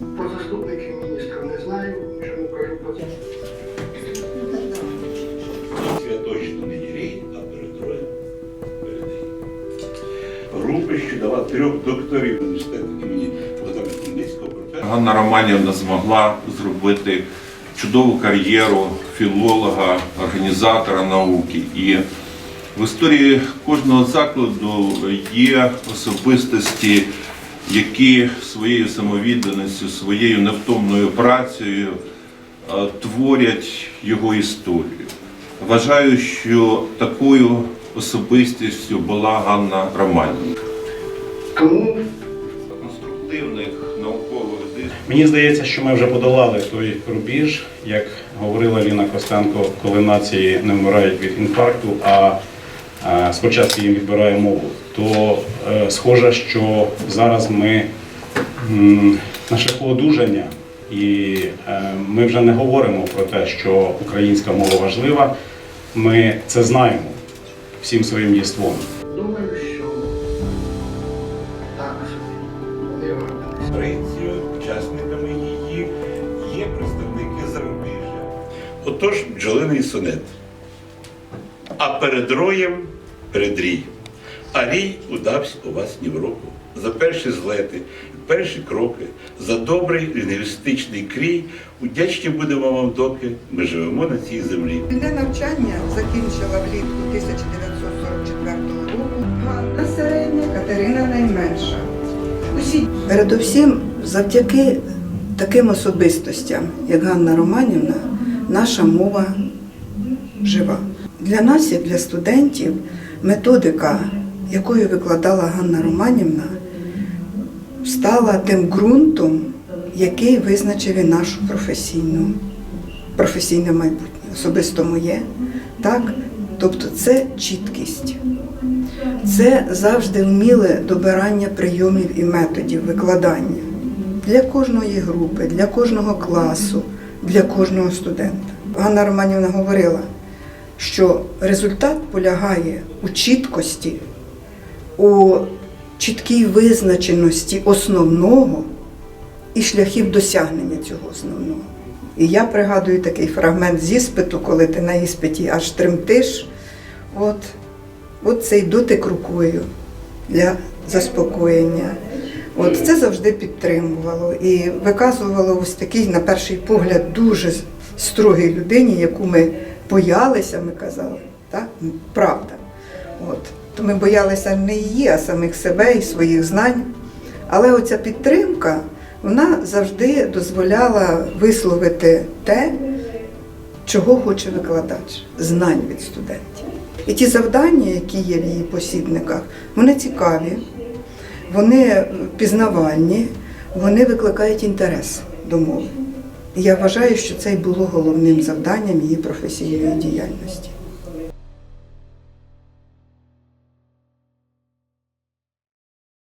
не знаю, чому кажу про. Святочно не єрей, а. Групи, що дала трьох докторів університету імені Богдана Хмельницького. Ганна Романівна змогла зробити чудову кар'єру філолога, організатора науки. І в історії кожного закладу є особистості, які своєю самовідданістю, своєю невтомною працею е, творять його історію. Вважаю, що такою особистістю була Ганна Романівна. Тому Конструктивних наукових дискусій. Мені здається, що ми вже подолали той рубіж, як говорила Ліна Костенко, коли нації не вмирають від інфаркту, а спочатку їм відбирає мову. То е, схоже, що зараз ми на шляху одужання, і е, ми вже не говоримо про те, що українська мова важлива. Ми це знаємо всім своїм єством. думаю, що так учасниками її є представники зарубіжжя. Отож, бджолиний сонет. А перед роєм передрій. А рій удався у вас ні в року. За перші злети, перші кроки, за добрий лінгвістичний крій. Удячні будемо вам, доки ми живемо на цій землі. Мене навчання закінчила влітку 1944 року. Ганна середня, Катерина найменша. Усі передусім, завдяки таким особистостям, як Ганна Романівна, наша мова жива. Для нас, як для студентів, методика, якою викладала Ганна Романівна, стала тим ґрунтом, який визначив і нашу професійну професійне майбутнє, особисто моє. Так? Тобто це чіткість, це завжди вміле добирання прийомів і методів викладання для кожної групи, для кожного класу, для кожного студента. Ганна Романівна говорила, що результат полягає у чіткості, у чіткій визначеності основного і шляхів досягнення цього основного. І я пригадую такий фрагмент з іспиту, коли ти на іспиті аж тремтиш. От, от цей дотик рукою для заспокоєння. От це завжди підтримувало і виказувало ось такий, на перший погляд, дуже строгій людині, яку ми боялися, ми казали. Так? Правда. От. То ми боялися не її, а самих себе і своїх знань. Але оця підтримка, вона завжди дозволяла висловити те, чого хоче викладач, знань від студентів. І ті завдання, які є в її посібниках, вони цікаві, вони пізнавальні, вони викликають інтерес до мови. Я вважаю, що це й було головним завданням її професійної діяльності.